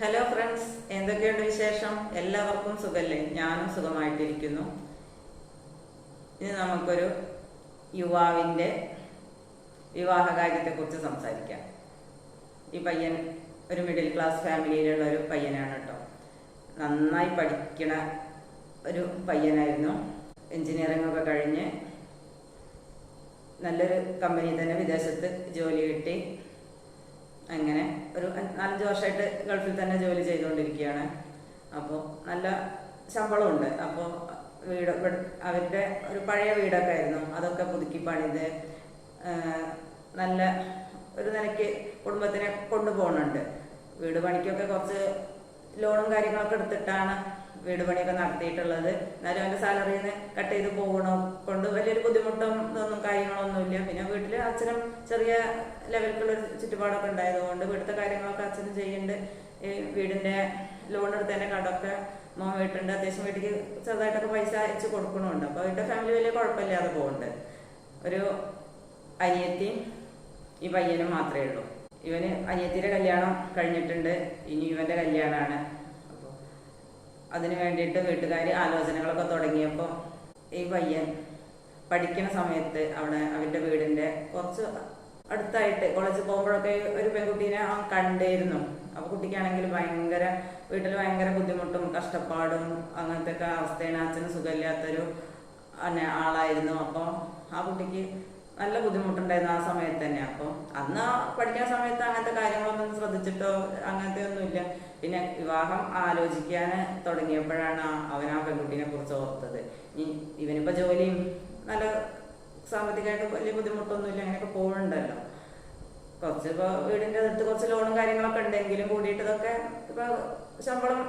Hello friends എന്തൊക്കെയുണ്ട് വിശേഷം? എല്ലാവർക്കും സുഖല്ലേ? ഞാനും സുഖമായിട്ടിരിക്കുന്നു. ഇനി നമുക്കൊരു യുവാവിന്റെ വിവാഹകാര്യത്തെക്കുറിച്ച് സംസാരിക്കാം. ഈ പയ്യൻ ഒരു മിഡിൽ ക്ലാസ് ഫാമിലിയിലുള്ള ഒരു പയ്യനാണ് കേട്ടോ. നന്നായി പഠിക്കണ ഒരു പയ്യനായിരുന്നു. എൻജിനീയറിംഗ് ഒക്കെ കഴിഞ്ഞ് നല്ലൊരു കമ്പനി തന്നെ വിദേശത്ത് ജോലി കിട്ടി. അങ്ങനെ ഒരു നാലഞ്ച് വർഷമായിട്ട് ഗൾഫിൽ തന്നെ ജോലി ചെയ്തുകൊണ്ടിരിക്കുകയാണ്. അപ്പോൾ നല്ല ശമ്പളമുണ്ട്. അപ്പോൾ വീട് അവരുടെ ഒരു പഴയ വീടൊക്കെ ആയിരുന്നു. അതൊക്കെ പുതുക്കി പണിത് നല്ല ഒരു നിലയ്ക്ക് കുടുംബത്തിനെ കൊണ്ടുപോകുന്നുണ്ട്. വീട് പണിക്കൊക്കെ കുറച്ച് ലോണും കാര്യങ്ങളൊക്കെ എടുത്തിട്ടാണ് വീട് പണിയൊക്കെ നടത്തിയിട്ടുള്ളത്. എന്നാലും അവന്റെ സാലറിയിൽ നിന്ന് കട്ട് ചെയ്ത് പോകണോ കൊണ്ട് വലിയൊരു ബുദ്ധിമുട്ടും ഇതൊന്നും കാര്യങ്ങളൊന്നുമില്ല. പിന്നെ വീട്ടിൽ അച്ഛനും ചെറിയ ലെവലിലുള്ള ചുറ്റുപാടൊക്കെ ഉണ്ടായതുകൊണ്ട് വീട്ടിലത്തെ കാര്യങ്ങളൊക്കെ അച്ഛനും ചെയ്യുന്നുണ്ട്. ഈ വീടിന്റെ ലോൺ എടുത്തതിന്റെ കടമൊക്കെ മോൻ വീട്ടുണ്ട് അത്യാവശ്യം വീട്ടിലേക്ക് ചെറുതായിട്ടൊക്കെ പൈസ അയച്ച് കൊടുക്കണമുണ്ട് അപ്പോൾ അവരുടെ ഫാമിലി വലിയ കുഴപ്പമില്ലാതെ പോകുന്നുണ്ട് ഒരു അനിയത്തിയും ഈ പയ്യനും മാത്രമേ ഉള്ളൂ. ഇവന് അനിയത്തിയുടെ കല്യാണം കഴിഞ്ഞിട്ടുണ്ട്. ഇനി ഇവന്റെ കല്യാണമാണ് അപ്പോൾ അതിനു വേണ്ടിയിട്ട് വീട്ടുകാർ ആലോചനകളൊക്കെ തുടങ്ങിയപ്പോൾ ഈ പയ്യൻ പഠിക്കുന്ന സമയത്ത് അവിടെ അവന്റെ വീടിന്റെ കുറച്ച് അടുത്തായിട്ട് കോളേജിൽ പോകുമ്പോഴൊക്കെ ഒരു പെൺകുട്ടീനെ അവൻ കണ്ടിരുന്നു. അപ്പൊ കുട്ടിക്കാണെങ്കിൽ ഭയങ്കര വീട്ടിൽ ഭയങ്കര ബുദ്ധിമുട്ടും കഷ്ടപ്പാടും അങ്ങനത്തെ ഒക്കെ അവസ്ഥയാണ്. അച്ഛന് സുഖമില്ലാത്തൊരു ആളായിരുന്നു. അപ്പോൾ ആ കുട്ടിക്ക് നല്ല ബുദ്ധിമുട്ടുണ്ടായിരുന്നു ആ സമയത്ത് തന്നെ. അപ്പം അന്ന് ആ പഠിക്കുന്ന സമയത്ത് അങ്ങനത്തെ കാര്യങ്ങളൊന്നും ശ്രദ്ധിച്ചിട്ടോ അങ്ങനത്തെ ഒന്നുമില്ല പിന്നെ വിവാഹം ആലോചിക്കാൻ തുടങ്ങിയപ്പോഴാണ് അവൻ ആ പെൺകുട്ടിനെ കുറിച്ച് ഓർത്തത്. ഇവനിപ്പോ ജോലിയും നല്ല സാമ്പത്തികമായിട്ട് വലിയ ബുദ്ധിമുട്ടൊന്നുമില്ല അങ്ങനെയൊക്കെ പോകുന്നുണ്ടല്ലോ കുറച്ച് വീടിന്റെ അടുത്ത് കുറച്ച് ലോണും കാര്യങ്ങളൊക്കെ ഉണ്ടെങ്കിലും കൂടിയിട്ട് ഇതൊക്കെ ഇപ്പൊ ശമ്പളം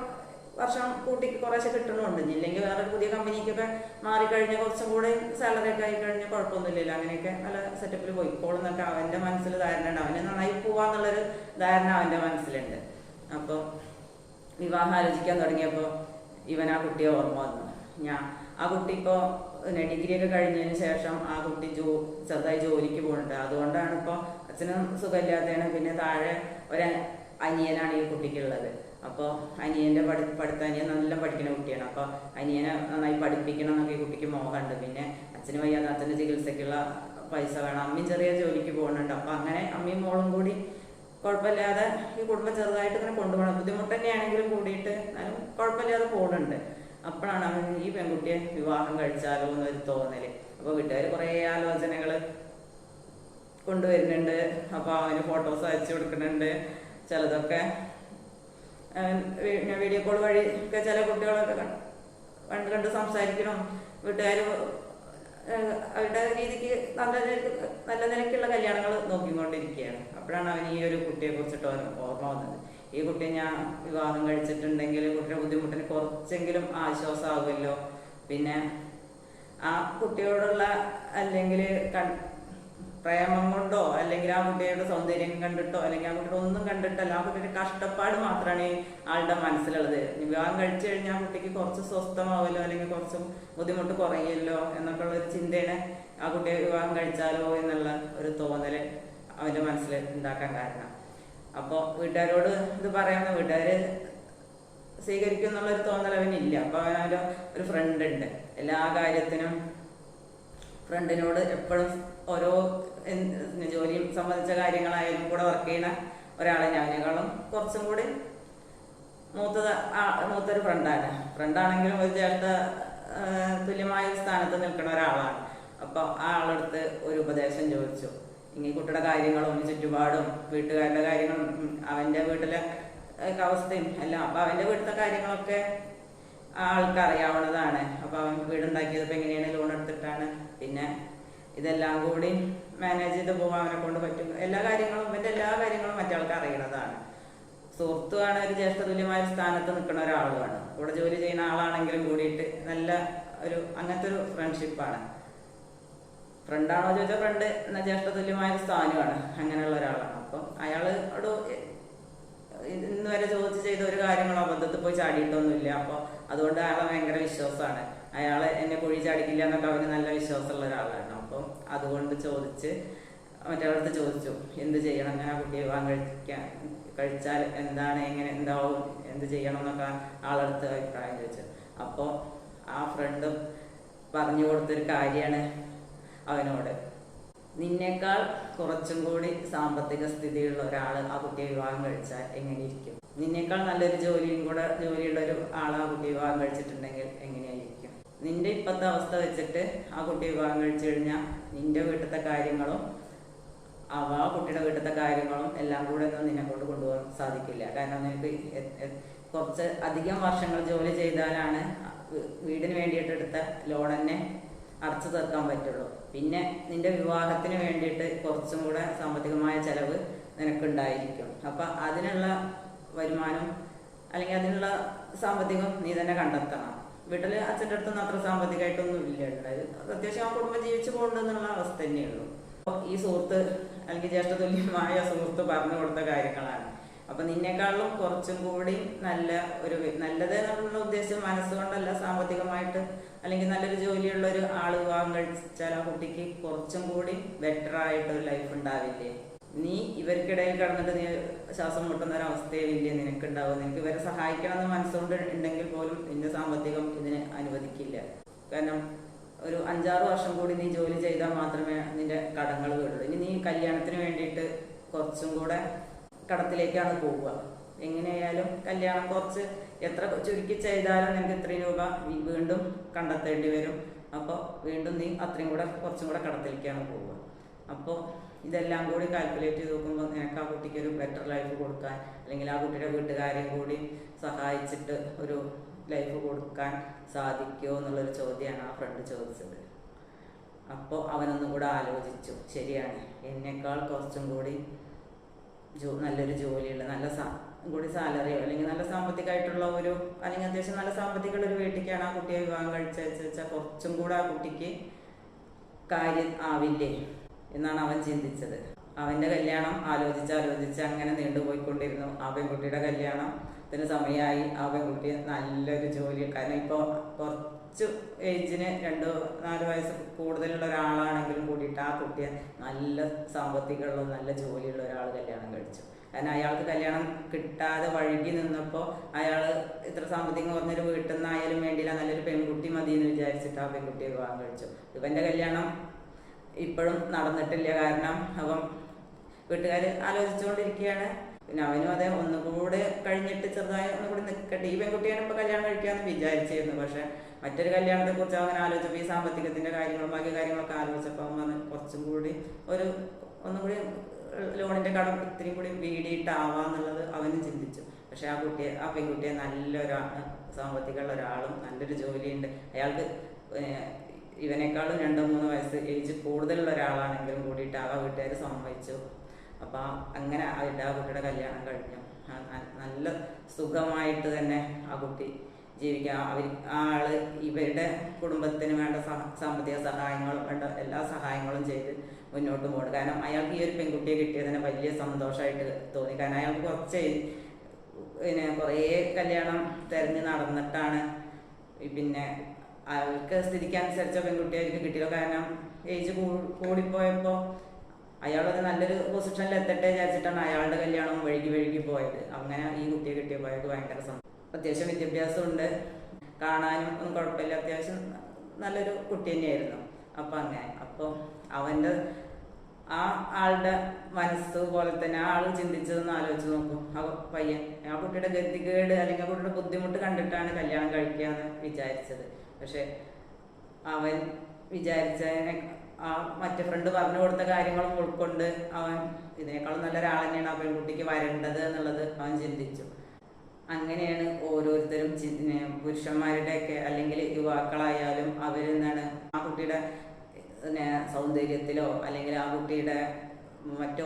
വർഷം കൂട്ടി കുറേശ്ശെ കിട്ടണമുണ്ട് ഇല്ലെങ്കിൽ വേറെ പുതിയ കമ്പനിക്കൊക്കെ മാറിക്കഴിഞ്ഞ കുറച്ചും കൂടെ സാലറി ഒക്കെ ആയി കഴിഞ്ഞാൽ കുഴപ്പമൊന്നുമില്ലല്ലോ. അങ്ങനെയൊക്കെ നല്ല സെറ്റപ്പിൽ പോയിക്കോളും എന്നൊക്കെ അവന്റെ മനസ്സിൽ ധാരണ ഉണ്ട്. അവന് നന്നായി പോവാന്നുള്ളൊരു ധാരണ അവന്റെ മനസ്സിലുണ്ട്. അപ്പോൾ വിവാഹം ആലോചിക്കാൻ തുടങ്ങിയപ്പോൾ ഇവൻ ആ കുട്ടിയെ ഓർമ്മ വന്നു. ഞാൻ ആ കുട്ടി ഇപ്പോൾ പിന്നെ ഡിഗ്രി ഒക്കെ കഴിഞ്ഞതിന് ശേഷം ആ കുട്ടി ജോ ചെറുതായി ജോലിക്ക് പോകുന്നുണ്ട് അതുകൊണ്ടാണ് ഇപ്പോൾ അച്ഛനും സുഖമില്ലാത്തതാണ്. പിന്നെ താഴെ ഒരു അനിയനാണ് ഈ കുട്ടിക്കുള്ളത്. അപ്പോൾ അനിയന്റെ പഠി പഠിത്ത അനിയൻ നല്ല പഠിക്കുന്ന കുട്ടിയാണ്. അപ്പോൾ അനിയനെ നന്നായി പഠിപ്പിക്കണം എന്നൊക്കെ കുട്ടിക്ക് മോഹമുണ്ട്. പിന്നെ അച്ഛന് വയ്യാതെ അച്ഛന്റെ ചികിത്സയ്ക്കുള്ള പൈസ വേണം. അമ്മയും ചെറിയ ജോലിക്ക് പോകുന്നുണ്ട്. അപ്പോൾ അങ്ങനെ അമ്മയും മോളും കൂടി കുഴപ്പമില്ലാതെ ഈ കുടുംബം ചെറുതായിട്ട് ഇങ്ങനെ കൊണ്ടുപോകണം. ബുദ്ധിമുട്ട് തന്നെയാണെങ്കിലും കൂടിയിട്ട് എന്നാലും കുഴപ്പമില്ലാതെ പോകുന്നുണ്ട്. അപ്പോഴാണ് അവൻ ഈ പെൺകുട്ടിയെ വിവാഹം കഴിച്ചാലോ എന്നൊരു തോന്നൽ അപ്പോൾ വീട്ടുകാർ കുറേ ആലോചനകൾ കൊണ്ടുവരുന്നുണ്ട്. അപ്പോൾ അവന് ഫോട്ടോസ് അയച്ചു കൊടുക്കുന്നുണ്ട്. ചിലതൊക്കെ വീ- വീഡിയോ കോൾ വഴി ഒക്കെ ചില കുട്ടികളൊക്കെ കണ്ട് കണ്ട് സംസാരിക്കണം. വീട്ടുകാർ അവരുടെ രീതിക്ക് നല്ല നല്ല നിലയ്ക്കുള്ള കല്യാണങ്ങൾ നോക്കിക്കൊണ്ടിരിക്കുകയാണ്. അപ്പോഴാണ് അവൻ ഈ ഒരു കുട്ടിയെ കുറിച്ചിട്ട് അവന് ഓർമ്മ വന്നത്. ഈ കുട്ടിയെ ഞാൻ വിവാഹം കഴിച്ചിട്ടുണ്ടെങ്കിൽ കുട്ടിയുടെ ബുദ്ധിമുട്ടിന് കുറച്ചെങ്കിലും ആശ്വാസമാകുമല്ലോ പിന്നെ ആ കുട്ടിയോടുള്ള അല്ലെങ്കിൽ പ്രേമം കൊണ്ടോ അല്ലെങ്കിൽ ആ കുട്ടിയുടെ സൗന്ദര്യം കണ്ടിട്ടോ അല്ലെങ്കിൽ ആ കുട്ടിയുടെ ഒന്നും കണ്ടിട്ടല്ല ആ കുട്ടിയുടെ കഷ്ടപ്പാട് മാത്രമാണ് ആളുടെ മനസ്സിലുള്ളത്. വിവാഹം കഴിച്ചു കഴിഞ്ഞാൽ ആ കുട്ടിക്ക് കുറച്ച് സ്വസ്ഥമാവല്ലോ അല്ലെങ്കിൽ കുറച്ചും ബുദ്ധിമുട്ട് കുറയുമല്ലോ എന്നൊക്കെ ഉള്ള ഒരു ചിന്തയാണ് ആ കുട്ടിയെ വിവാഹം കഴിച്ചാലോ എന്നുള്ള ഒരു തോന്നൽ അവന്റെ മനസ്സിൽ ഉണ്ടാക്കാൻ കാരണം. അപ്പോൾ വീട്ടുകാരോട് ഇത് പറയാമെന്ന് വീട്ടുകാര് സ്വീകരിക്കും എന്നുള്ളൊരു തോന്നൽ അവനില്ല. അപ്പൊ അവനൊരു ഒരു ഫ്രണ്ട് ഉണ്ട്. എല്ലാ കാര്യത്തിനും ഫ്രണ്ടിനോട് എപ്പോഴും ഓരോ ജോലിയും സംബന്ധിച്ച കാര്യങ്ങളായാലും കൂടെ വർക്ക് ചെയ്യുന്ന ഒരാളെ ഞാനേക്കാളും കുറച്ചും കൂടി മൂത്തത് മൂത്തൊരു ഫ്രണ്ടാണ് ഫ്രണ്ടാണെങ്കിലും ഒരു ജ്യേഷ്ഠ തുല്യമായ സ്ഥാനത്ത് നിൽക്കുന്ന ഒരാളാണ്. അപ്പോൾ ആ ആളെടുത്ത് ഒരു ഉപദേശം ചോദിച്ചു. ഇനി കുട്ടിയുടെ കാര്യങ്ങളും ചുറ്റുപാടും വീട്ടുകാരുടെ കാര്യങ്ങളും അവന്റെ വീട്ടിലെ അവസ്ഥയും എല്ലാം. അപ്പോൾ അവന്റെ വീട്ടിലെ കാര്യങ്ങളൊക്കെ ആൾക്ക് അറിയാവുന്നതാണ് അപ്പൊ അവൻ വീടുണ്ടാക്കിയതിപ്പോൾ എങ്ങനെയാണ്? ലോൺ എടുത്തിട്ടാണ്. പിന്നെ ഇതെല്ലാം കൂടി മാനേജ് ചെയ്ത് പോകാൻ അവനെ കൊണ്ട് പറ്റും. എല്ലാ കാര്യങ്ങളും ഇവന്റെ എല്ലാ കാര്യങ്ങളും മറ്റാൾക്ക് അറിയണതാണ്. സുഹൃത്തുമാണ് ഒരു ജ്യേഷ്ഠ തുല്യമായ സ്ഥാനത്ത് നിൽക്കുന്ന ഒരാളുമാണ്. കൂടെ ജോലി ചെയ്യുന്ന ആളാണെങ്കിലും കൂടിയിട്ട് നല്ല ഒരു അങ്ങനത്തെ ഒരു ഫ്രണ്ട്ഷിപ്പാണ് ഫ്രണ്ടാണോ ചോദിച്ചാൽ ഫ്രണ്ട് എന്ന ജ്യേഷ്ഠ തുല്യമായ സ്ഥാനമാണ് അങ്ങനെയുള്ള ഒരാളാണ്. അപ്പം അയാൾ അവിടെ ഇന്ന് വരെ ചോദിച്ച് ചെയ്ത ഒരു കാര്യങ്ങളോ അബദ്ധത്തിൽ പോയി ചാടിയിട്ടൊന്നുമില്ല. അപ്പോൾ അതുകൊണ്ട് അയാളെ ഭയങ്കര വിശ്വാസമാണ്. അയാളെ എന്നെ കുഴി ചാടിക്കില്ല എന്നൊക്കെ അവന് നല്ല വിശ്വാസമുള്ള ഒരാളാണ്. അപ്പം അതുകൊണ്ട് ചോദിച്ച് മറ്റൊരാളടുത്ത് ചോദിച്ചു എന്ത് ചെയ്യണം? അങ്ങനെ ആ കുട്ടിയെ വിവാഹം കഴിക്കാൻ കഴിച്ചാൽ എന്താണ് എങ്ങനെ എന്താവും എന്ത് ചെയ്യണം എന്നൊക്കെ ആളെടുത്ത് അഭിപ്രായം ചോദിച്ചു. അപ്പോൾ ആ ഫ്രണ്ടും പറഞ്ഞു കൊടുത്തൊരു കാര്യമാണ് അവനോട്. നിന്നേക്കാൾ കുറച്ചും കൂടി സാമ്പത്തിക സ്ഥിതിയുള്ള ഒരാൾ ആ കുട്ടിയെ വിവാഹം കഴിച്ചാൽ എങ്ങനെയിരിക്കും നിന്നേക്കാൾ നല്ലൊരു ജോലിയും കൂടെ ജോലിയുള്ള ഒരു ആളാ കുട്ടി വിവാഹം കഴിച്ചിട്ടുണ്ടെങ്കിൽ എങ്ങനെയായിരിക്കും? നിന്റെ ഇപ്പോഴത്തെ അവസ്ഥ വെച്ചിട്ട് ആ കുട്ടി വിവാഹം കഴിച്ചു കഴിഞ്ഞാൽ നിന്റെ വീട്ടിലത്തെ കാര്യങ്ങളും അവ കുട്ടിയുടെ വീട്ടിലത്തെ കാര്യങ്ങളും എല്ലാം കൂടെ ഒന്നും നിന്നെ കൊണ്ട് കൊണ്ടുപോകാൻ സാധിക്കില്ല. കാരണം നിനക്ക് കുറച്ച് അധികം വർഷങ്ങൾ ജോലി ചെയ്താലാണ് വീടിന് വേണ്ടിയിട്ട് എടുത്ത ലോൺ തന്നെ അടച്ചു തീർക്കാൻ പറ്റുള്ളൂ. പിന്നെ നിന്റെ വിവാഹത്തിന് വേണ്ടിയിട്ട് കുറച്ചും കൂടെ സാമ്പത്തികമായ ചെലവ് നിനക്കുണ്ടായിരിക്കും. അപ്പം അതിനുള്ള വരുമാനം അല്ലെങ്കിൽ അതിനുള്ള സാമ്പത്തികം നീ തന്നെ കണ്ടെത്തണം. വീട്ടിൽ അച്ഛന്റെ അടുത്തൊന്നും അത്ര സാമ്പത്തികമായിട്ടൊന്നും ഇല്ല ഉണ്ടായത് അത്യാവശ്യം ആ കുടുംബം ജീവിച്ചു പോകണ്ടെന്നുള്ള അവസ്ഥ തന്നെയുള്ളൂ. ഈ സുഹൃത്ത് അല്ലെങ്കിൽ ജ്യേഷ്ഠ തുല്യമായ സുഹൃത്ത് പറഞ്ഞു കൊടുത്ത കാര്യങ്ങളാണ്. അപ്പം നിന്നെക്കാളും കുറച്ചും കൂടി നല്ല ഒരു നല്ലത് എന്നുള്ള ഉദ്ദേശം മനസ്സുകൊണ്ടല്ല സാമ്പത്തികമായിട്ട് അല്ലെങ്കിൽ നല്ലൊരു ജോലിയുള്ള ഒരു ആൾ വിവാഹം കഴിച്ചാൽ ആ കുട്ടിക്ക് കുറച്ചും കൂടി ബെറ്റർ ആയിട്ട് ഒരു ലൈഫ് ഉണ്ടാവില്ലേ? നീ ഇവർക്കിടയിൽ കടന്നിട്ട് നീ ശ്വാസം മുട്ടുന്ന ഒരു അവസ്ഥയിലില്ലേ നിനക്കുണ്ടാവും. നിനക്ക് ഇവരെ സഹായിക്കണം എന്ന് മനസ്സുകൊണ്ട് ഉണ്ടെങ്കിൽ പോലും നിന്റെ സാമ്പത്തികം ഇതിന് അനുവദിക്കില്ല. കാരണം ഒരു അഞ്ചാറ് വർഷം കൂടി നീ ജോലി ചെയ്താൽ മാത്രമേ നിന്റെ കടങ്ങൾ വീടുള്ളൂ ഇനി നീ കല്യാണത്തിന് വേണ്ടിയിട്ട് കുറച്ചും കൂടെ കടത്തിലേക്കാണ് പോവുക. എങ്ങനെയായാലും കല്യാണം കുറച്ച് എത്ര ചുരുക്കി ചെയ്താലും നിനക്ക് ഇത്രയും രൂപ വീണ്ടും കണ്ടെത്തേണ്ടി വരും. അപ്പോൾ വീണ്ടും നീ അത്രയും കൂടെ കുറച്ചും കൂടെ കടത്തിലേക്കാണ് പോവുക. അപ്പോൾ ഇതെല്ലാം കൂടി കാൽക്കുലേറ്റ് ചെയ്ത് നോക്കുമ്പോൾ നിനക്ക് ആ കുട്ടിക്ക് ഒരു ബെറ്റർ ലൈഫ് കൊടുക്കാൻ അല്ലെങ്കിൽ ആ കുട്ടിയുടെ വീട്ടുകാരെയും കൂടി സഹായിച്ചിട്ട് ഒരു ലൈഫ് കൊടുക്കാൻ സാധിക്കുമോ എന്നുള്ളൊരു ചോദ്യമാണ് ആ ഫ്രണ്ട് ചോദിച്ചത്. അപ്പോൾ അവനൊന്നും കൂടെ ആലോചിച്ചു ശരിയാണ് എന്നേക്കാൾ കുറച്ചും കൂടി ജോ നല്ലൊരു ജോലിയുള്ള നല്ല സാ- കൂടി സാലറിയോ അല്ലെങ്കിൽ നല്ല സാമ്പത്തികമായിട്ടുള്ള ഒരു അല്ലെങ്കിൽ അത്യാവശ്യം നല്ല സാമ്പത്തികമുള്ള ഒരു വീട്ടിലേക്കാണ് ആ കുട്ടിയെ വിവാഹം കഴിച്ചാൽ കുറച്ചും കൂടെ ആ കുട്ടിക്ക് കാര്യം ആവില്ലേ? എന്നാണ് അവൻ ചിന്തിച്ചത്. അവന്റെ കല്യാണം ആലോചിച്ച് ആലോചിച്ച് അങ്ങനെ നീണ്ടുപോയിക്കൊണ്ടിരുന്നു. ആ പെൺകുട്ടിയുടെ കല്യാണത്തിന് സമയമായി ആ പെൺകുട്ടി നല്ലൊരു ജോലി കാരണം ഇപ്പോൾ കുറച്ച് ഏജിന് രണ്ട് നാല് വയസ്സ് കൂടുതലുള്ള ഒരാളാണെങ്കിലും കൂടിയിട്ട് ആ കുട്ടിയെ നല്ല സാമ്പത്തികമുള്ള നല്ല ജോലിയുള്ള ഒരാൾ കല്യാണം കഴിച്ചു. കാരണം അയാൾക്ക് കല്യാണം കിട്ടാതെ വഴുകി നിന്നപ്പോൾ അയാൾ ഇത്ര സാമ്പത്തികം കുറഞ്ഞൊരു വീട്ടിൽ നിന്നായാലും വേണ്ടിയില്ല നല്ലൊരു പെൺകുട്ടി മതി എന്ന് വിചാരിച്ചിട്ട് ആ പെൺകുട്ടിയെ വിവാഹം കഴിച്ചു. ഇവന്റെ കല്യാണം ഇപ്പോഴും നടന്നിട്ടില്ല. കാരണം അവൻ വീട്ടുകാർ ആലോചിച്ചുകൊണ്ടിരിക്കുകയാണ്. പിന്നെ അവനും അതെ ഒന്നുകൂടെ കഴിഞ്ഞിട്ട് ചെറുതായി ഒന്നുകൂടി നിൽക്കട്ടെ ഈ പെൺകുട്ടിയാണ് ഇപ്പോൾ കല്യാണം കഴിക്കാമെന്ന് വിചാരിച്ചിരുന്നു. പക്ഷേ മറ്റൊരു കല്യാണത്തെ കുറിച്ച് അവൻ ആലോചിച്ചപ്പോൾ ഈ സാമ്പത്തികത്തിന്റെ കാര്യങ്ങളും ബാക്കി കാര്യങ്ങളൊക്കെ ആലോചിച്ചപ്പോൾ അവൻ വന്ന് കുറച്ചും കൂടി ഒരു ഒന്നും കൂടി ലോണിന്റെ കടം ഇത്രയും കൂടി വീടിയിട്ടാവാന്നുള്ളത് അവനും ചിന്തിച്ചു. പക്ഷേ ആ കുട്ടിയെ ആ പെൺകുട്ടിയെ നല്ലൊരാ സാമ്പത്തികമുള്ള ഒരാളും നല്ലൊരു ജോലിയുണ്ട്. അയാൾക്ക് ഇവനേക്കാളും രണ്ടോ മൂന്നോ വയസ്സ് ഏജ് കൂടുതലുള്ള ഒരാളാണെങ്കിലും കൂടിയിട്ട് ആ വീട്ടുകാർ സമ്മതിച്ചു. അപ്പം അങ്ങനെ അവരുടെ ആ കുട്ടിയുടെ കല്യാണം കഴിഞ്ഞു. നല്ല സുഖമായിട്ട് തന്നെ ആ കുട്ടി ജീവിക്കാം. അവർ ആ ആൾ ഇവരുടെ കുടുംബത്തിന് വേണ്ട സാമ്പത്തിക സഹായങ്ങളും വേണ്ട എല്ലാ സഹായങ്ങളും ചെയ്ത് മുന്നോട്ട് പോകും കാരണം അയാൾക്ക് ഈ ഒരു പെൺകുട്ടിയെ കിട്ടിയതിനെ വലിയ സന്തോഷമായിട്ട് തോന്നി. കാരണം അയാൾക്ക് കുറച്ച് പിന്നെ കുറേ കല്യാണം തിരഞ്ഞ് നടന്നിട്ടാണ് ഈ പിന്നെ സ്ഥിതിക്ക് അനുസരിച്ച പെൺകുട്ടിയായിരിക്കും കിട്ടിയത്. കാരണം ഏജ് കൂടിപ്പോയപ്പോൾ അയാളൊരു നല്ലൊരു പൊസിഷനിൽ എത്തട്ടെ വിചാരിച്ചിട്ടാണ് അയാളുടെ കല്യാണം വഴുകി വഴുകി പോയത്. അങ്ങനെ ഈ കുട്ടിയെ കിട്ടിയപ്പോൾ അയാൾക്ക് ഭയങ്കര അത്യാവശ്യം വിദ്യാഭ്യാസമുണ്ട്. കാണാനും ഒന്നും കുഴപ്പമില്ല. അത്യാവശ്യം നല്ലൊരു കുട്ടി തന്നെയായിരുന്നു. അപ്പം അങ്ങനെ. അപ്പോൾ അവന്റെ ആ ആളുടെ മനസ്സ് പോലെ തന്നെ ആൾ ചിന്തിച്ചതെന്ന് ആലോചിച്ച് നോക്കും. ആ പയ്യൻ ആ കുട്ടിയുടെ ഗതികേട് അല്ലെങ്കിൽ ആ കുട്ടിയുടെ ബുദ്ധിമുട്ട് കണ്ടിട്ടാണ് കല്യാണം കഴിക്കാന്ന് വിചാരിച്ചത്. പക്ഷെ അവൻ വിചാരിച്ച ആ മറ്റേ ഫ്രണ്ട് പറഞ്ഞു കൊടുത്ത കാര്യങ്ങളും ഉൾക്കൊണ്ട് അവൻ ഇതിനേക്കാളും നല്ല ഒരാൾ തന്നെയാണ് ആ പെൺകുട്ടിക്ക് വരേണ്ടത് എന്നുള്ളത് അവൻ ചിന്തിച്ചു. അങ്ങനെയാണ് ഓരോരുത്തരും പുരുഷന്മാരുടെയൊക്കെ അല്ലെങ്കിൽ യുവാക്കളായാലും അവരെന്താണ് ആ കുട്ടിയുടെ പിന്നെ സൗന്ദര്യത്തിലോ അല്ലെങ്കിൽ ആ കുട്ടിയുടെ മറ്റോ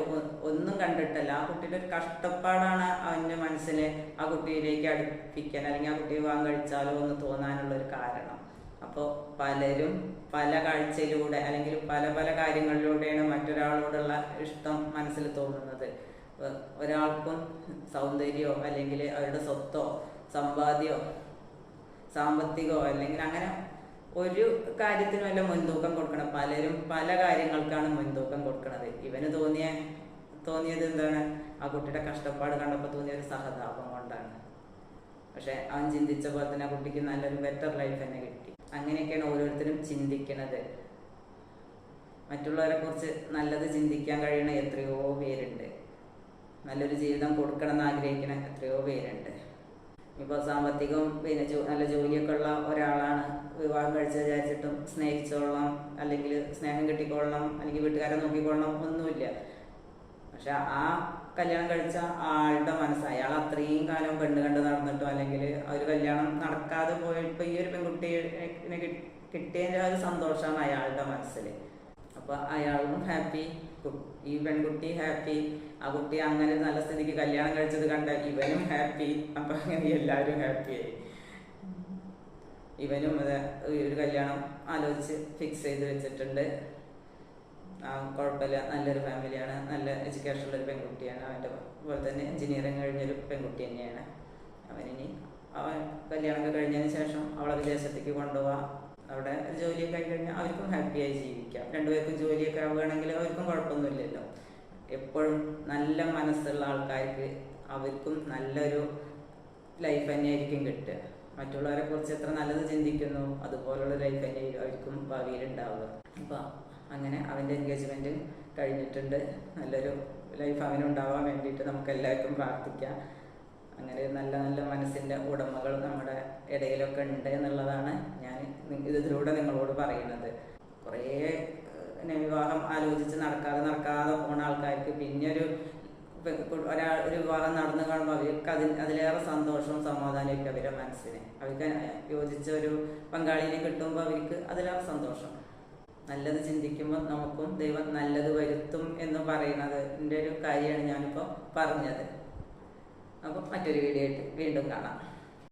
ഒന്നും കണ്ടിട്ടല്ല. ആ കുട്ടിയുടെ ഒരു കഷ്ടപ്പാടാണ് അവന്റെ മനസ്സിനെ ആ കുട്ടിയിലേക്ക് അടുപ്പിക്കാൻ അല്ലെങ്കിൽ ആ കുട്ടി വിവാഹം കഴിച്ചാലോ എന്ന് തോന്നാനുള്ള ഒരു കാരണം. അപ്പോൾ പലരും പല കാഴ്ചയിലൂടെ അല്ലെങ്കിൽ പല പല കാര്യങ്ങളിലൂടെയാണ് മറ്റൊരാളോടുള്ള ഇഷ്ടം മനസ്സിൽ തോന്നുന്നത്. ഒരാൾക്കും സൗന്ദര്യമോ അല്ലെങ്കിൽ അവരുടെ സ്വത്തോ സമ്പാദ്യോ സാമ്പത്തികമോ അല്ലെങ്കിൽ അങ്ങനെ ഒരു കാര്യത്തിനും അല്ല മുൻതൂക്കം കൊടുക്കണം. പലരും പല കാര്യങ്ങൾക്കാണ് മുൻതൂക്കം കൊടുക്കുന്നത് ഇവന് തോന്നിയ തോന്നിയത് എന്താണ്? ആ കുട്ടിയുടെ കഷ്ടപ്പാട് കണ്ടപ്പോൾ തോന്നിയ ഒരു സഹതാപം കൊണ്ടാണ്. പക്ഷെ അവൻ ചിന്തിച്ച പോലെ തന്നെ ആ കുട്ടിക്ക് നല്ലൊരു ബെറ്റർ ലൈഫ് തന്നെ കിട്ടി. അങ്ങനെയൊക്കെയാണ് ഓരോരുത്തരും ചിന്തിക്കുന്നത് മറ്റുള്ളവരെ കുറിച്ച് നല്ലത് ചിന്തിക്കാൻ കഴിയണ എത്രയോ പേരുണ്ട്. നല്ലൊരു ജീവിതം കൊടുക്കണം എന്ന് ആഗ്രഹിക്കണ എത്രയോ പേരുണ്ട്. ഇപ്പോൾ സാമ്പത്തികവും പിന്നെ നല്ല ജോലിയൊക്കെ ഉള്ള ഒരാളാണ്. വിവാഹം കഴിച്ച് വിചാരിച്ചിട്ടും സ്നേഹിച്ചോളണം അല്ലെങ്കിൽ സ്നേഹം കിട്ടിക്കൊള്ളണം അല്ലെങ്കിൽ വീട്ടുകാരെ നോക്കിക്കൊള്ളണം ഒന്നുമില്ല. പക്ഷെ ആ കല്യാണം കഴിച്ച ആളുടെ മനസ്സ് അയാൾ അത്രയും കാലം പെണ്ണ് കണ്ട് നടന്നിട്ടോ അല്ലെങ്കിൽ ഒരു കല്യാണം നടക്കാതെ പോയപ്പോൾ ഈ ഒരു പെൺകുട്ടിയെ കിട്ടിയതിന്റെ ഒരു സന്തോഷമാണ് അയാളുടെ മനസ്സിൽ അപ്പൊ അയാളും ഹാപ്പി ഈ പെൺകുട്ടി ഹാപ്പി ആ കുട്ടി അങ്ങനെ നല്ല സ്ഥിതിക്ക് കല്യാണം കഴിച്ചത് കണ്ട ഇവനും ഹാപ്പി അപ്പൊ അങ്ങനെ എല്ലാവരും ഹാപ്പിയായി ഇവനും ഒരു കല്യാണം ആലോചിച്ച് ഫിക്സ് ചെയ്ത് വെച്ചിട്ടുണ്ട്. ആ, കുഴപ്പമില്ല. നല്ലൊരു ഫാമിലിയാണ് നല്ല എഡ്യൂക്കേഷൻ ഉള്ള ഒരു പെൺകുട്ടിയാണ്. അവന്റെ പോലെ തന്നെ എഞ്ചിനീയറിങ് കഴിഞ്ഞൊരു പെൺകുട്ടി തന്നെയാണ്. അവനിനി അവൻ കല്യാണമൊക്കെ കഴിഞ്ഞതിന് ശേഷം അവളെ വിദേശത്തേക്ക് കൊണ്ടുപോവാം. അവിടെ ജോലിയൊക്കെ ആയി കഴിഞ്ഞാൽ അവർക്കും ഹാപ്പിയായി ജീവിക്കാം. രണ്ടുപേർക്കും ജോലിയൊക്കെ ആവുകയാണെങ്കിൽ അവർക്കും കുഴപ്പമൊന്നുമില്ലല്ലോ. എപ്പോഴും നല്ല മനസ്സുള്ള ആൾക്കാർക്ക് അവർക്കും നല്ലൊരു ലൈഫ് തന്നെയായിരിക്കും കിട്ടുക. മറ്റുള്ളവരെ കുറിച്ച് എത്ര നല്ലത് ചിന്തിക്കുന്നു അതുപോലുള്ള ലൈഫ് തന്നെ അവർക്കും ഭാവിയിൽ ഉണ്ടാവുക. അപ്പോൾ അങ്ങനെ അവന്റെ എൻഗേജ്മെന്റ് കഴിഞ്ഞിട്ടുണ്ട്. നല്ലൊരു ലൈഫ് അവനുണ്ടാവാൻ വേണ്ടിയിട്ട് നമുക്ക് എല്ലാവർക്കും പ്രാർത്ഥിക്കാം. അങ്ങനെ നല്ല നല്ല മനസ്സിന്റെ ഉടമകൾ നമ്മുടെ ഇടയിലൊക്കെ ഉണ്ട് എന്നുള്ളതാണ് ഞാൻ ഇതിലൂടെ നിങ്ങളോട് പറയുന്നത്. കുറേ വിവാഹം ആലോചിച്ച് നടക്കാതെ നടക്കാതെ പോണ ആൾക്കാർക്ക് പിന്നെ ഒരു ഒരാൾ ഒരു വിവാഹം നടന്നു കാണുമ്പോൾ അവർക്ക് അതിന് അതിലേറെ സന്തോഷവും സമാധാനമൊക്കെ അവരുടെ മനസ്സിന്. അവർക്ക് യോജിച്ച ഒരു പങ്കാളിനെ കിട്ടുമ്പോൾ അവർക്ക് അതിലേറെ സന്തോഷം. നല്ലത് ചിന്തിക്കുമ്പോൾ നമുക്കും ദൈവം നല്ലത് വരുത്തും എന്ന് പറയുന്നത് എന്റെ ഒരു കാര്യമാണ് ഞാനിപ്പോൾ പറഞ്ഞത്. അപ്പോൾ മറ്റൊരു വീഡിയോ ആയിട്ട് വീണ്ടും കാണാം.